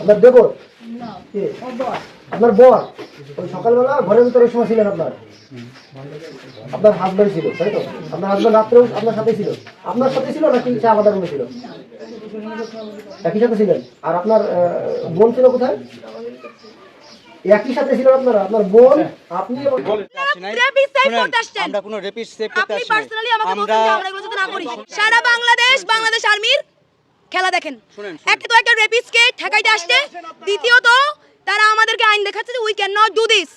আপনার দেবর? আপনার বর? ওই সকালবেলা ঘরের ভিতরে সময় ছিলেন আপনার। আপনার হাজব্যান্ড ছিল তাই তো? আপনার হাজব্যান্ড রাত্রেও আপনার সাথে ছিল। আপনার সাথে ছিল নাকি সে আলাদা রুমে ছিল? একই সাথে ছিলেন? আর আপনার বোন ছিল কোথায়? একই সাথে ছিল আপনারা? আপনার বোন আপনি আমরা কোনো রেপিস্ট সেভ করতে আপনি আসছি না। পার্সোনালি আমাকে বলছেন আমরা এগুলো যাতে না করি। সারা বাংলাদেশ বাংলাদেশ আর্মির খেলা দেখেন। একটা তো একটা রেপিস্টকে ঠেকাইতে আসছে। দ্বিতীয়ত তারা আমাদেরকে আইন দেখাচ্ছে যে we can not do this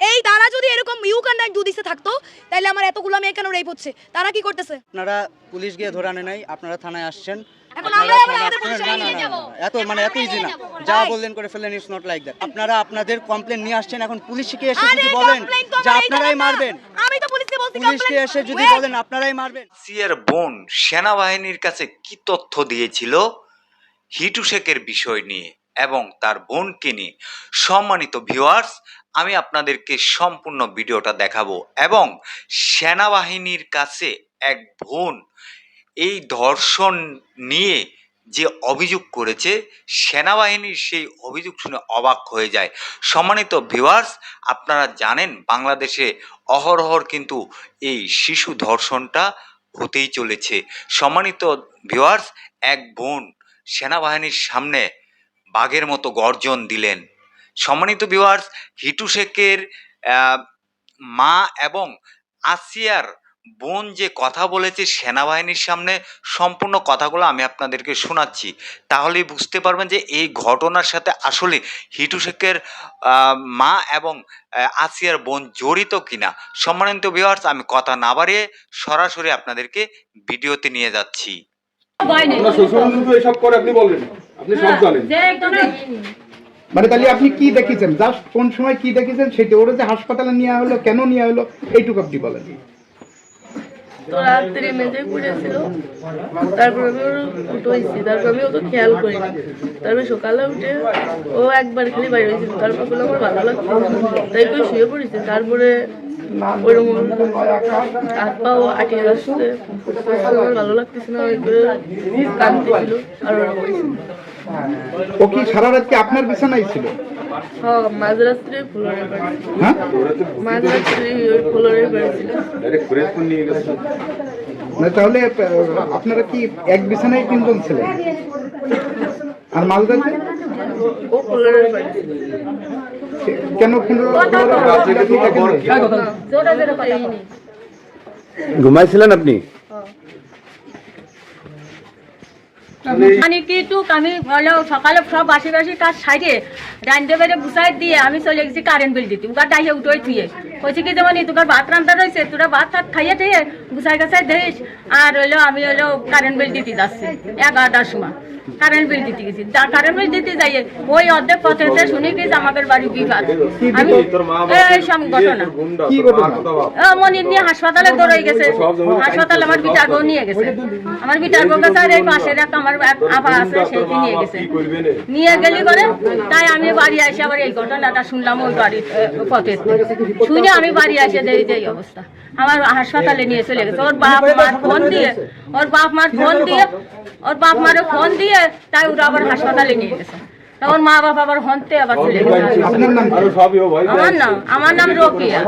এই তারা যদি এরকম ইউ ক্যান নট ডু দিসে থাকতো তাহলে আমার এতগুলো মেয়ে কেন রেপ হচ্ছে? তারা কি করতেছে? আপনারা পুলিশ গিয়ে ধরে আনে নাই আপনারা থানায় আসছেন। এত মানে এত ইজি না। যা বললেন করে ফেলেন ইটস নট লাইক দ্যাট আপনারা আপনাদের কমপ্লেন নিয়ে আসছেন এখন পুলিশকে এসে যদি বলেন যে আপনারাই মারবেন পুলিশকে এসে যদি বলেন আপনারাই মারবেন। সিয়ার বোন সেনাবাহিনীর কাছে কি তথ্য দিয়েছিল? হিটু শেখের বিষয় নিয়ে এবং তার বোনকে নিয়ে। সম্মানিত ভিউয়ার্স আমি আপনাদেরকে সম্পূর্ণ ভিডিওটা দেখাবো এবং সেনাবাহিনীর কাছে এক বোন এই ধর্ষণ নিয়ে যে অভিযোগ করেছে, সেনাবাহিনীর সেই অভিযোগ শুনে অবাক হয়ে যায়। সম্মানিত ভিউয়ার্স আপনারা জানেন বাংলাদেশে অহরহর কিন্তু এই শিশু ধর্ষণটা হতেই চলেছে। সম্মানিত ভিউয়ার্স এক বোন সেনাবাহিনীর সামনে বাঘের মতো গর্জন দিলেন। সম্মানিত ভিউয়ার্স হিটু শেখের মা এবং আসিয়ার বোন যে কথা বলেছে সেনাবাহিনীর সামনে সম্পূর্ণ কথাগুলো আমি আপনাদেরকে শোনাচ্ছি। তাহলেই বুঝতে পারবেন যে এই ঘটনার সাথে আসলে হিটু শেখের আহ, মা এবং আসিয়ার বোন জড়িত কিনা সম্মানিত ভিউয়ার্স আমি কথা না বাড়িয়ে সরাসরি আপনাদেরকে ভিডিওতে নিয়ে যাচ্ছি। আপনার শ্বশুর কিন্তু এসব করে আপনি বলেন আপনি সব জানেন। মানে তাহলে আপনি কি দেখেছেন? জাস্ট কোন সময় কি দেখেছেন? সেটা ওরা যে হাসপাতালে নেওয়া হলো কেন নেওয়া হলো এইটুকু আপনি বলেন। তো রাত্রে মেঝে ঘুরেছিল। তারপর আমি ওর উঠেছি তারপর আমি ওকে খেয়াল করি তারপর সকালে উঠে ও একবার খালি বাইরে হয়েছিল। তারপর বলে আমার ভালো লাগছে তাই করে শুয়ে পড়েছে। তারপরে আসছে ভালো লাগতেছে না। ও কি সারা আপনার বিছানায় ছিল? হ্যাঁ হ্যাঁ তাহলে আপনারা কি এক বিছানায় তিনজন ছিলেন আর মালদাতে ও ফুলরে বাড়ি কেন ঘুমাইছিলেন আপনি মানে কিন্তু আমি হলো সকালে সব বাসি কাজ সাইডে রান্ধতে বেড়ে বুসাই দিয়ে আমি চলে গেছি কারেন্ট বিল দিতে। উগার ডাইয়ে উঠোই থুয়ে। কইছি কি যেমন তোর ভাত রান্ধা রয়েছে, তোরা ভাত থাক খাইয়ে ঠেয়ে গুছাই গাছাই দিস আর হইল, আমি হলো কারেন্ট বিল দিতে যাচ্ছি, এগারোটার সময়। কারেন্ট বিল দিতে গেছি। কারেন্ট বিল দিতে যাইয়ে ওই অর্ধেক পথে শুনে কি আমাদের বাড়ি বিবাদ আমি ঘটনা। মনির নিয়ে হাসপাতালে দৌড়াই গেছে। হাসপাতালে আমার বিটার বউ নিয়ে গেছে। আমার বিটার বউ কাছে আর এই পাশের একটা আমার আছে সেইটি নিয়ে গেছে? নিয়ে গেলি করে তাই আমি বাড়ি আসে আবার এই ঘটনাটা শুনলাম ওই বাড়ির পথে। শুনে আমি বাড়ি আসে দেই যে অবস্থা। আমার হাসপাতালে নিয়ে চলে গেছে। ওর বাপ মার ফোন দিয়ে ওর বাপ মার ফোন দিয়ে ওর বাপ মারে ফোন দিয়ে তাই ওরা আবার হাসপাতালে নিয়ে গেছে। তখন মা বাপ আবার হনতে আবার চলে গেছে। আমার নাম আমার নাম রোকিয়া।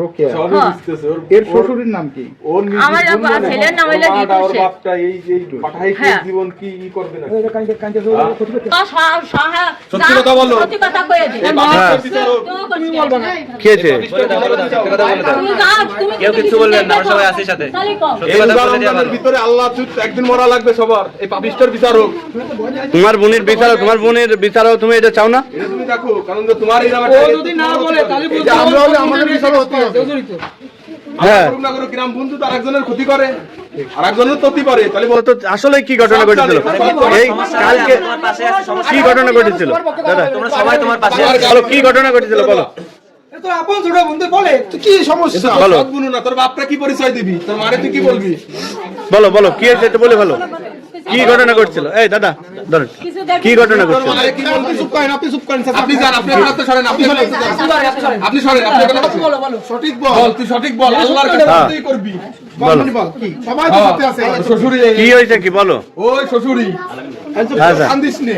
রোকেয়া। সবই। বুঝতেছে ওর এর শ্বশুরের নাম কি? ওর আমার ছেলের নাম হইল ওর ওর বাপটা এই এই পাঠাই খেয়ে। জীবন কি ই করবে না? সত্যি কথা বলো। সত্যি কথা কয়ে দিই তুমি বলব না। খেয়েছে কেউ কিছু বলবেন না সবাই আছে সাথে। এই রমজানের ভিতরে আল্লাহ একদিন মরা লাগবে সবার। এই পাপিষ্টের বিচার তোমার বোনের বিচারক তোমার বোনের বিচারক তুমি এটা চাও না? তুমি দেখো কারণ তোমার এই নামে যদি না বলে তাহলে আমরা হলে আমাদের হতে হবে হ্যাঁ। গ্রাম বন্ধু তার একজনের ক্ষতি করে আর একজনের ক্ষতি করে তাহলে তো আসলে কি ঘটনা ঘটেছিল? এই কালকে কি ঘটনা ঘটেছিল? দাদা তোমরা সবাই তোমার পাশে বলো কি ঘটনা ঘটেছিল? বলো। তো আপন ছোট বন্ধু বলে তুই কি সমস্যা? বলো। না তোর বাপটা কি পরিচয় দিবি? তোর মারে তুই কি বলবি? বলো বলো কি হয়েছে বলে ভালো কি ঘটনা ঘটছিল? এই দাদা ধরেন কি ঘটনা ঘটছিল? বলবি চুপ করেন আপনি চুপ করেন আপনি যান আপনি সরেন আপনি সরেন আপনি সরেন। আপনি বলো বলো। সঠিক বল। বল তুই সঠিক বল। আল্লাহর কাছে হ্যাঁ। তুই করবি। বলো। বল কি? সবাই তো সাথে আছে। শ্বশুরি কি হয়েছে কি বলো? ওই শ্বশুরি আচ্ছা নে।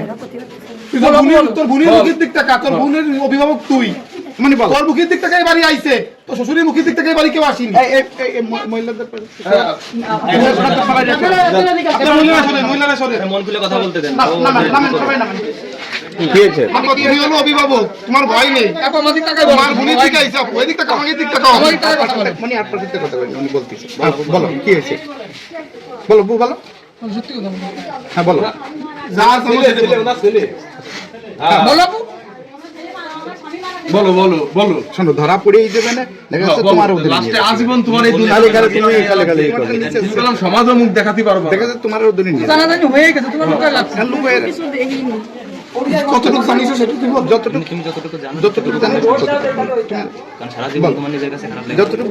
তুই তোর বোনের তোর বোনের মুখের দিক টাকা তোর বোনের অভিভাবক তুই। মানে বল। তোর মুখের দিক থেকে বাড়ি আইছে তোর শ্বশুরের মুখের দিক থেকে বাড়ি কেউ আসেনি? এই- এই- এই- এই ম- মহিলাদের মহিলারা সরে মন খুলে কথা বলতে দেন। অভিভাবক তোমার ভয় নেই। বলে। মানে কি হয়েছে? বলো বলো। হ্যাঁ বলো। বলো। বলো বলো বলো। শোনো ধরা পড়েই দেবে না দেখা যাচ্ছে তোমার লাস্টে আজীবন তোমার এই দুনিয়া। খালি খালি তুমি খালি খালি। বললাম সমাজও মুখ দেখাতে পারব দেখা যাচ্ছে তোমার অধীনে নিয়ে যাবে। আর লুকোয় কিছু দেখিনি। কতটুকু জানিস সেটুকু যতটুকু যতটুকু জানো যতটুকু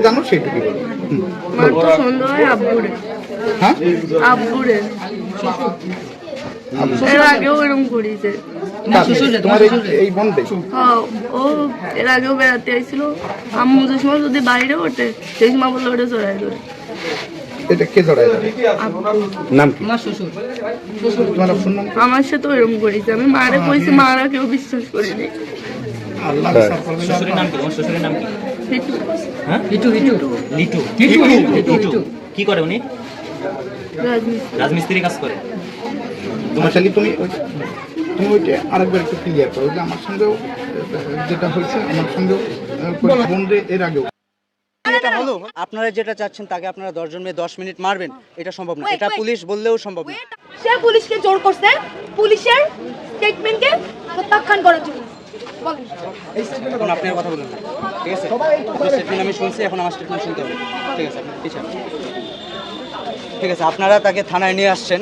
জানো সেটুকু বলো। হুম। তো সন্দেহ হয় আব্বুরে। হ্যাঁ? আব্বুরে। এর আগেও এরকম করেছে। তোমার এই- এই বন্ধে? হ্যাঁ ও এর আগেও বেড়াতে আইছিল। আম্মু যে সময় যদি বাইরে ওঠে সেই সময় বলল ওটা চড়াই ধরে। এটা কে জড়ায় নাম কি? তোমার অপশন আমার সাথে এরকম করেছে। আমি মারে কইছি মারা কেউ বিশ্বাস করিনি। লিটু। কি করে উনি? রাজমিস্ত্রি। রাজমিস্ত্রি কাজ করে। তোমার তাহলে তুমি তুমি ওইটা আরেকবার একটু ক্লিয়ার করো যে আমার সঙ্গেও যেটা হয়েছে আমার সঙ্গেও বোনরে এর আগেও। আপনারা যেটা চাচ্ছেন তাকে আপনারা দশজন মেয়ে দশ মিনিট মারবেন এটা সম্ভব না। এটা পুলিশ বললেও সম্ভব না। সে পুলিশকে জোর করছে পুলিশের স্টেটমেন্টকে প্রত্যাখ্যান করার জন্য। এখন আপনি কথা বলুন ঠিক আছে? স্টেটমেন্ট আমি শুনছি এখন আমার স্টেটমেন্ট শুনতে হবে। ঠিক আছে আপনি পিছান ঠিক আছে আপনারা তাকে থানায় নিয়ে আসছেন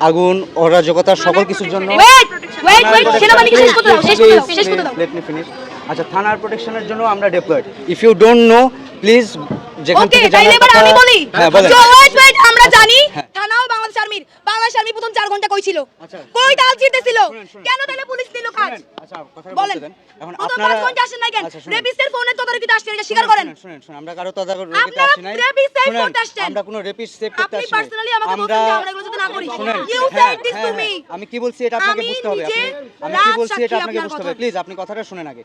আগুন অরাজকতা সকল কিছুর জন্য আচ্ছা থানার প্রোটেকশনের জন্য আমরা deployed if you don't know please যেখান থেকে বলি। হ্যাঁ আমরা জানি থানাও বাংলাদেশ আর্মির। বাংলাদেশ আর্মি প্রথম চার ঘণ্টা কই ছিল? আচ্ছা। কই তাল শুনেন। কেন তাহলে পুলিশ দিল কাজ? আচ্ছা বলেন। এখন আপনারা ঘণ্টা আসেন নাই কেন? আচ্ছা। রেপিস্টের ফোনে তদারকিতে আসছেন এটা স্বীকার করেন। শুনেন, শুনেন আমরা কারও তদারকি আপনারা আসি নাই save শুনেন, করতে আসছেন। আমরা কোনো রেপিড সেভ করতে আপনি আসি নাই। পার্সোনালি আমাকে বলছেন যে আমরা এগুলো যাতে না করি। You said this to me আমি কি বলছি এটা আপনাকে বুঝতে হবে আমি কি বলছি এটা আপনাকে বুঝতে হবে। প্লিজ আপনি কথাটা শুনেন আগে।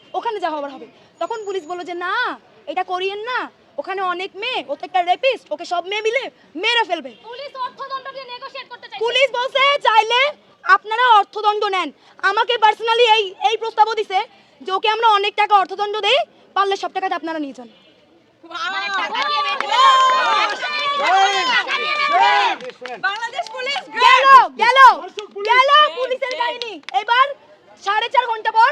ওখানে যা হবার হবে। তখন পুলিশ বলল যে না এটা করিয়েন না। ওখানে অনেক মেয়ে ও তো একটা রেপিস্ট ওকে সব মেয়ে মিলে মেরে ফেলবে। পুলিশ বলছে চাইলে আপনারা অর্থদণ্ড নেন। আমাকে পার্সোনালি এই এই প্রস্তাবও দিছে যে ওকে আমরা অনেক টাকা অর্থদণ্ড দেই পারলে সব টাকাটা আপনারা নিয়ে যান। বাংলাদেশ পুলিশ গেল গেল গেল পুলিশের কাহিনী এবার সাড়ে চার ঘণ্টা পর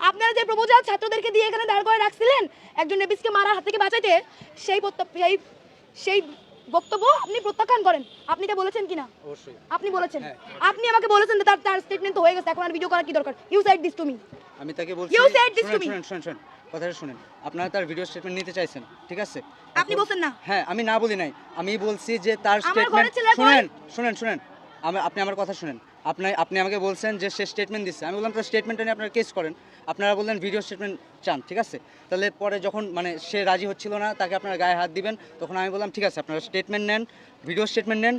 আপনারা যে প্রপোজাল ছাত্রদেরকে দিয়ে এখানে দাঁড় করে রাখছিলেন একজন নেবিসকে মারার হাত থেকে বাঁচাইতে সেই সেই সেই বক্তব্য আপনি প্রত্যাখ্যান করেন। আপনি এটা বলেছেন কিনা? অবশ্যই। আপনি বলেছেন। আপনি আমাকে বলেছেন যে তার তার স্টেটমেন্ট তো হয়ে গেছে এখন আর ভিডিও করার কি দরকার? You said this to me আমি তাকে বলছি said this to শুনেন me. শুনেন শুনেন শুনেন। কথাটা শুনেন। আপনারা তার ভিডিও স্টেটমেন্ট নিতে চাইছেন ঠিক আছে? আপনি বলছেন না। হ্যাঁ আমি না বলি নাই। আমি বলছি যে তার স্টেটমেন্ট? শুনেন শুনেন শুনেন। আপনি আমার কথা শুনেন। আপনি আপনি আমাকে বলছেন যে সে স্টেটমেন্ট দিচ্ছে আমি বললাম তো স্টেটমেন্টটা নিয়ে আপনারা কেস করেন। আপনারা বললেন ভিডিও স্টেটমেন্ট চান ঠিক আছে? তাহলে পরে যখন মানে সে রাজি হচ্ছিল না তাকে আপনারা গায়ে হাত দিবেন। তখন আমি বললাম ঠিক আছে আপনারা স্টেটমেন্ট নেন ভিডিও স্টেটমেন্ট নেন।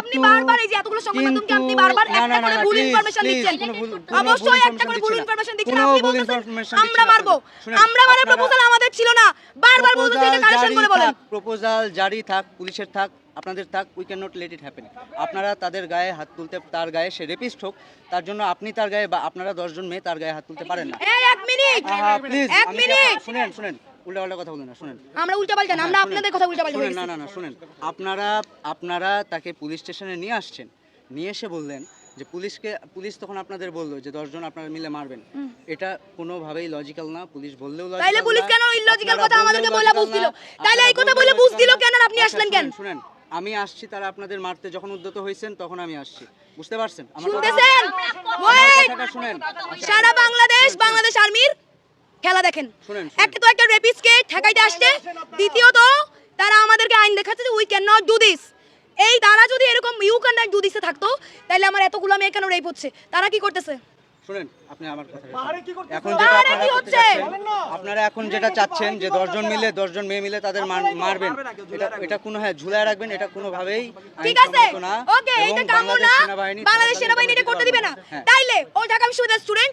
আপনি বারবার এই যে এতগুলো আপনি বারবার একটা করে ভুল ইনফরমেশন দিচ্ছেন। অবশ্যই একটা করে ভুল ইনফরমেশন দিচ্ছেন। আপনি information আমরা মারবো আমরা আপনারা- প্রপোজাল আমাদের ছিল না। বারবার বলতেছে এটা কারেকশন করে বলেন প্রপোজাল জারি থাক পুলিশের থাক আপনাদের থাক we can not let it happen আপনারা তাদের গায়ে হাত তুলতে তার গায়ে সে রেপিস্ট হোক তার জন্য আপনি তার গায়ে বা আপনারা দশজন মেয়ে তার গায়ে হাত তুলতে পারেন না। প্লিজ শুনেন শুনেন উল্টা পাল্টা কথা বলুন না শুনেন। আমরা উল্টা না আমরা আপনাদের কথা উল্টা পাল্টা না না না শুনেন। আপনারা আপনারা তাকে পুলিশ স্টেশনে নিয়ে আসছেন নিয়ে এসে বললেন যে পুলিশকে পুলিশ তখন আপনাদের বলল যে দশজন আপনারা মিলে মারবেন। এটা কোনোভাবেই লজিক্যাল না পুলিশ বললেও তাইলে পুলিশ কেন ইলজিক্যাল কথা আমাদেরকে বলে বুঝ দিল তাইলে এই কথা বলে বুঝ দিল কেন আপনি আচ্ছা, আসলেন কেন? শুনেন, আমি আসছি তারা আপনাদের মারতে যখন উদ্যত হয়েছেন তখন আমি আসছি। বুঝতে পারছেন? আমার শুনতেছেন? কথাটা শুনেন। সারা বাংলাদেশ বাংলাদেশ আর্মির খেলা দেখেন। একটা তো একটা রেপিস্টকে ঠেকাইতে আসছে দ্বিতীয়ত তারা আমাদেরকে আইন দেখাচ্ছে যে we can not do this এই তারা যদি এরকম ইউ ডু দিসে থাকতো তাহলে আমার এতগুলো মেয়ে কেন রেপ হচ্ছে? তারা কি করতেছে? শুনেন আপনি আমার কথা এখন যেটা আপনারা কি হচ্ছে? আপনারা এখন যেটা চাচ্ছেন যে দশজন মিলে দশজন মেয়ে মিলে তাদের মারবেন। এটা এটা কোনো হ্যাঁ ঝুলায় রাখবেন এটা কোনোভাবেই ঠিক আছে। ওকে এইটা কাম্য না সেনাবাহিনী বাংলাদেশ সেনাবাহিনী এটা করতে দিবে না। তাইলে ও ঢাকা বিশ্ববিদ্যালয়ের স্টুডেন্ট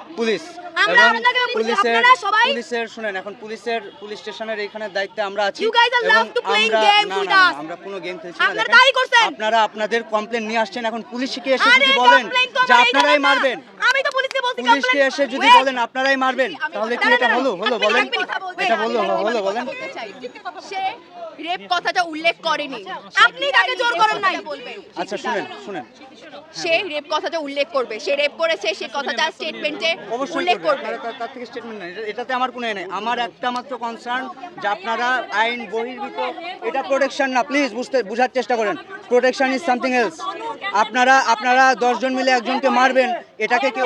police এবং পুলিশের পুলিশের শুনেন এখন পুলিশের পুলিশ স্টেশনের এইখানে দায়িত্বে আমরা আছি আমরা আমরা কোনো গেম খেলছি না। আপনারা আপনাদের কমপ্লেন নিয়ে আসছেন এখন পুলিশকে এসে যদি বলেন যে আপনারাই মারবেন পুলিশকে এসে যদি বলেন আপনারাই মারবেন তাহলে কি এটা হলো? হলো বলেন। এটা বলল হলো বলেন। রেপ কথাটা উল্লেখ করেনি। আপনি তাকে জোর করেন নাই। আচ্ছা শুনেন শুনেন। সে রেপ কথাটা উল্লেখ করবে। সে রেপ করেছে সে কথাটা স্টেটমেন্টে উল্লেখ করবে। তার- থেকে স্টেটমেন্ট এটা- এটাতে আমার কোনো এ নেই। আমার একটা মাত্র কনসার্ন যে আপনারা আইন বহির্ভূত এটা প্রোটেকশন না প্লিজ বুঝতে বোঝার চেষ্টা করেন। প্রোটেকশন ইজ সামথিং এলস আপনারা আপনারা দশজন মিলে একজনকে মারবেন এটাকে কেউ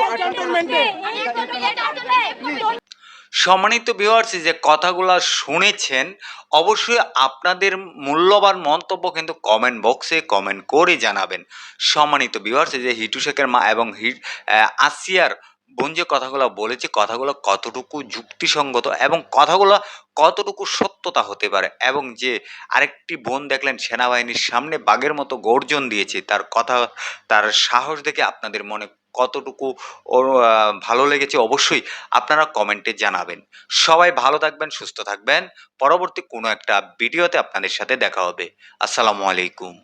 সম্মানিত ভিউয়ার্স যে কথাগুলো শুনেছেন অবশ্যই আপনাদের মূল্যবান মন্তব্য কিন্তু কমেন্ট বক্সে কমেন্ট করে জানাবেন। সম্মানিত ভিউয়ার্স যে হিটু শেখের মা এবং হি- আহ, আসিয়ার বোন যে কথাগুলো বলেছে কথাগুলো কতটুকু যুক্তিসঙ্গত এবং কথাগুলো কতটুকু সত্যতা হতে পারে এবং যে আরেকটি বোন দেখলেন সেনাবাহিনীর সামনে বাঘের মতো গর্জন দিয়েছে তার কথা তার সাহস দেখে আপনাদের মনে কতটুকু ভালো লেগেছে অবশ্যই আপনারা কমেন্টে জানাবেন। সবাই ভালো থাকবেন, সুস্থ থাকবেন। পরবর্তী কোনো একটা ভিডিওতে আপনাদের সাথে দেখা হবে। আসসালামু আলাইকুম।